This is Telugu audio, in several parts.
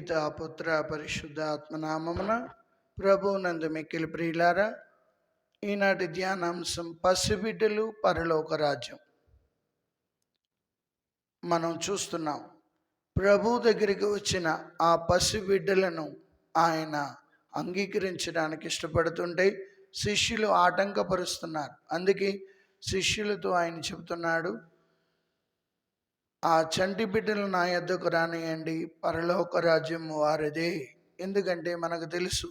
పిత పుత్ర పరిశుద్ధ ఆత్మనామమున ప్రభు నందు మిక్కిలి ప్రియులారా ఈనాటి ధ్యానాంశం పసిబిడ్డలు పరలోక రాజ్యం మనం చూస్తున్నాం ప్రభు దగ్గరికి వచ్చిన ఆ పసిబిడ్డలను ఆయన అంగీకరించడానికి ఇష్టపడుతుంటే శిష్యులు ఆటంకపరుస్తున్నారు. అందుకే శిష్యులతో ఆయన చెబుతున్నాడు ఆ చంటి బిడ్డలు నా యొద్దకు రానియండి పరలోక రాజ్యం వారిదే. ఎందుకంటే మనకు తెలుసు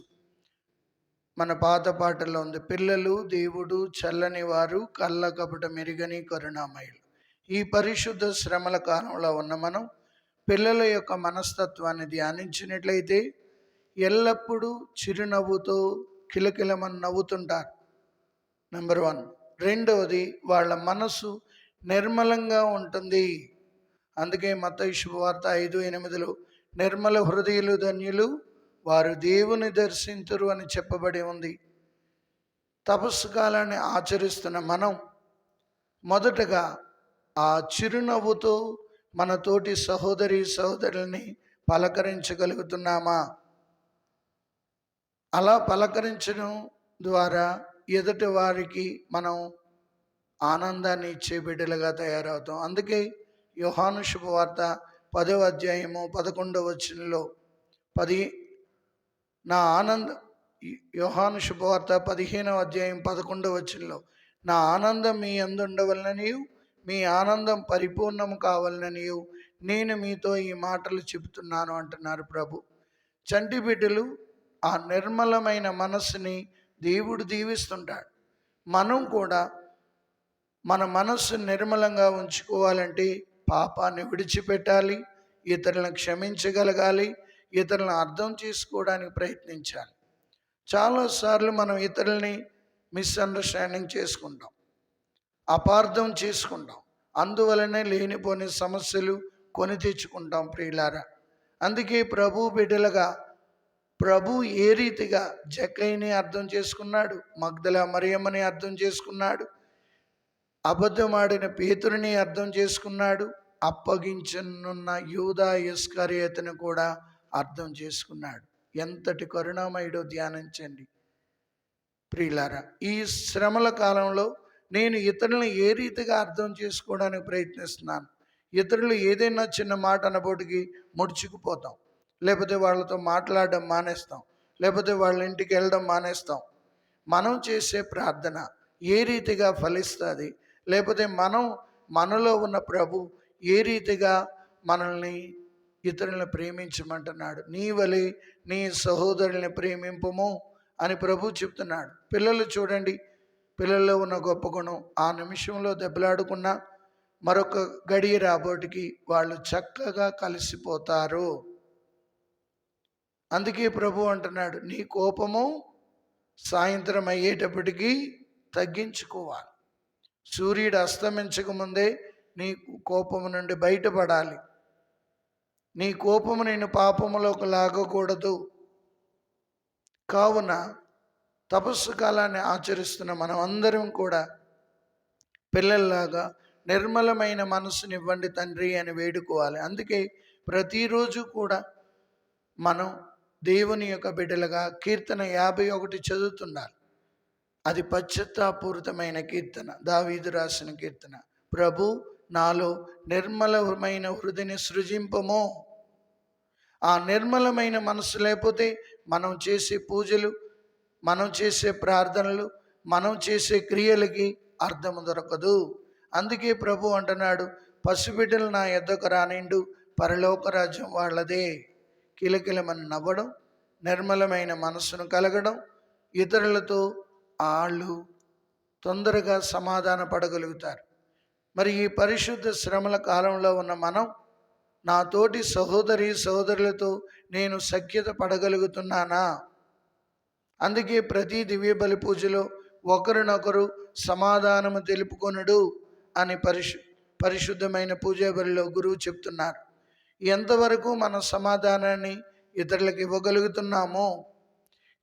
మన పాత పాటల్లో ఉంది పిల్లలు దేవుడు చల్లని వారు కళ్ళ కపట మెరుగని కరుణామయులు. ఈ పరిశుద్ధ శ్రమల కాలంలో ఉన్న మనం పిల్లల యొక్క మనస్తత్వాన్ని ధ్యానించినట్లయితే ఎల్లప్పుడూ చిరునవ్వుతో కిలకిలమని నవ్వుతుంటారు. నెంబర్ వన్ రెండవది వాళ్ళ మనసు నిర్మలంగా ఉంటుంది. అందుకే మత శుభవార్త ఐదు ఎనిమిదిలో. నిర్మల హృదయులు ధన్యులు వారు దేవుని దర్శించరు అని చెప్పబడి ఉంది. తపస్సు కాలాన్ని ఆచరిస్తున్న మనం మొదటగా ఆ చిరునవ్వుతో మన తోటి సహోదరి సహోదరుల్ని పలకరించగలుగుతున్నామా? అలా పలకరించడం ద్వారా ఎదుటి వారికి మనం ఆనందాన్ని ఇచ్చే బిడ్డలుగా తయారవుతాం. అందుకే యోహాను శుభవార్త పదవ అధ్యాయము పదకొండవ వచనంలో పది నా ఆనంద యోహాను శుభవార్త పదిహేనవ అధ్యాయం పదకొండవ వచనంలో నా ఆనందం మీ అందుండవలననియు మీ ఆనందం పరిపూర్ణం కావాలననియు నేను మీతో ఈ మాటలు చెబుతున్నాను అంటున్నారు ప్రభు. చంటి బిడ్డలు ఆ నిర్మలమైన మనస్సుని దేవుడు దీవిస్తుంటాడు. మనం కూడా మన మనస్సు నిర్మలంగా ఉంచుకోవాలంటే పాపాన్ని విడిచిపెట్టాలి ఇతరులను క్షమించగలగాలి ఇతరులను అర్థం చేసుకోవడానికి ప్రయత్నించాలి. చాలాసార్లు మనం ఇతరుల్ని మిస్అండర్స్టాండింగ్ చేసుకుంటాం అపార్థం చేసుకుంటాం. అందువలనే లేనిపోని సమస్యలు కొని తెచ్చుకుంటాం ప్రియులారా. అందుకే ప్రభు బిడ్డలుగా ప్రభు ఏ రీతిగా జక్కైని అర్థం చేసుకున్నాడు మగ్దల మరియమ్మని అర్థం చేసుకున్నాడు అబద్ధమాడిన పేతురిని అర్థం చేసుకున్నాడు. అప్పగించనున్న యూదా ఇస్కరియతను కూడా అర్థం చేసుకున్నాడు. ఎంతటి కరుణామయుడో ధ్యానించండి. ప్రియులారా ఈ శ్రమల కాలంలో నేను ఇతరులను ఏ రీతిగా అర్థం చేసుకోవడానికి ప్రయత్నిస్తున్నాను? ఇతరులు ఏదైనా చిన్న మాట అనబోటికి ముడుచుకుపోతాం. లేకపోతే వాళ్ళతో మాట్లాడడం మానేస్తాం. లేకపోతే వాళ్ళ ఇంటికి వెళ్ళడం మానేస్తాం. మనం చేసే ప్రార్థన ఏ రీతిగా ఫలిస్తుంది? లేకపోతే మనం మనలో ఉన్న ప్రభు ఏ రీతిగా మనల్ని ఇతరులను ప్రేమించమంటున్నాడు? నీ వలె నీ సహోదరుల్ని ప్రేమింపము అని ప్రభు చెప్తున్నాడు. పిల్లలు చూడండి పిల్లల్లో ఉన్న గొప్ప గుణం. ఆ నిమిషంలో దెబ్బలాడుకున్న మరొక గడియ రాబోటికి వాళ్ళు చక్కగా కలిసిపోతారు. అందుకే ప్రభు అంటున్నాడు నీ కోపము సాయంత్రం అయ్యేటప్పటికీ తగ్గించుకోవాలి. సూర్యుడు అస్తమించక ముందే నీ కోపము నుండి బయటపడాలి. నీ కోపము నేను పాపములోకి లాగకూడదు. కావున తపస్సు కాలాన్ని ఆచరిస్తున్న మనం అందరం కూడా పిల్లల్లాగా నిర్మలమైన మనసునివ్వండి తండ్రి అని వేడుకోవాలి. అందుకే ప్రతిరోజు కూడా మనం దేవుని యొక్క బిడ్డలుగా కీర్తన యాభై ఒకటి చదువుతున్నారు. అది పశ్చత్తాపూరితమైన కీర్తన. దావీదు రాసిన కీర్తన. ప్రభు నాలో నిర్మలమైన హృదయని సృజింపము. ఆ నిర్మలమైన మనసు లేకపోతే మనం చేసే పూజలు మనం చేసే ప్రార్థనలు మనం చేసే క్రియలకి అర్థం దొరకదు. అందుకే ప్రభు అంటున్నాడు పసిబిడ్డలు నా ఎద్దకు రానిండు పరలోకరాజ్యం వాళ్ళదే. కిలకిలమని నవ్వడం నిర్మలమైన మనస్సును కలగడం ఇతరులతో వాళ్ళు తొందరగా సమాధాన పడగలుగుతారు. మరి ఈ పరిశుద్ధ శ్రమల కాలంలో ఉన్న మనం నా తోటి సహోదరి సహోదరులతో నేను సఖ్యత పడగలుగుతున్నానా? అందుకే ప్రతి దివ్య బలి పూజలో ఒకరినొకరు సమాధానము తెలుపుకొనుడు అని పరిశు పరిశుద్ధమైన పూజా బలిలో గురువు చెప్తున్నారు. ఎంతవరకు మన సమాధానాన్ని ఇతరులకు ఇవ్వగలుగుతున్నామో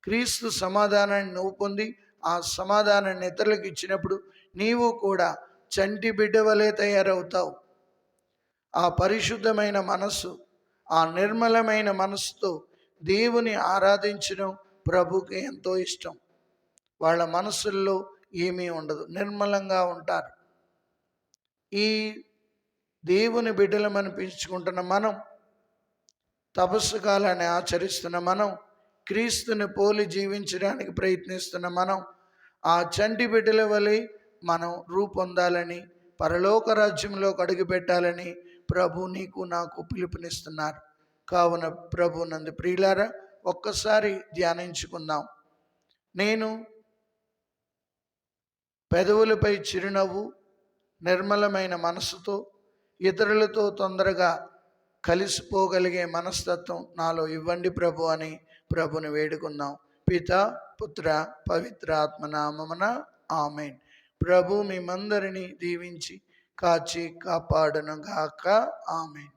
క్రీస్తు సమాధానాన్ని నువ్వు పొంది ఆ సమాధానాన్ని ఇతరులకు ఇచ్చినప్పుడు నీవు కూడా చంటి బిడ్డ వలె తయారవుతావు. ఆ పరిశుద్ధమైన మనస్సు ఆ నిర్మలమైన మనస్సుతో దేవుని ఆరాధించడం ప్రభుకి ఎంతో ఇష్టం. వాళ్ళ మనసుల్లో ఏమీ ఉండదు నిర్మలంగా ఉంటారు. ఈ దేవుని బిడ్డలమనిపించుకుంటున్న మనం తపస్సు కాలాన్ని ఆచరిస్తున్న మనం క్రీస్తుని పోలి జీవించడానికి ప్రయత్నిస్తున్న మనం ఆ చంటి బిడ్డల వలె మనం రూపొందాలని పరలోక రాజ్యంలో అడుగు పెట్టాలని ప్రభు నీకు నాకు పిలుపునిస్తున్నారు. కావున ప్రభు నందు ప్రియులారా ఒక్కసారి ధ్యానించుకుందాం. నేను పెదవులపై చిరునవ్వు నిర్మలమైన మనసుతో ఇతరులతో తొందరగా కలిసిపోగలిగే మనస్తత్వం నాలో ఇవ్వండి ప్రభు అని ప్రభుని వేడుకుందాం. పిత పుత్ర పవిత్ర ఆత్మనామమున ఆమెన్. ప్రభు మిమ్మందరిని దీవించి కాచి కాపాడనుగాక. ఆమెన్.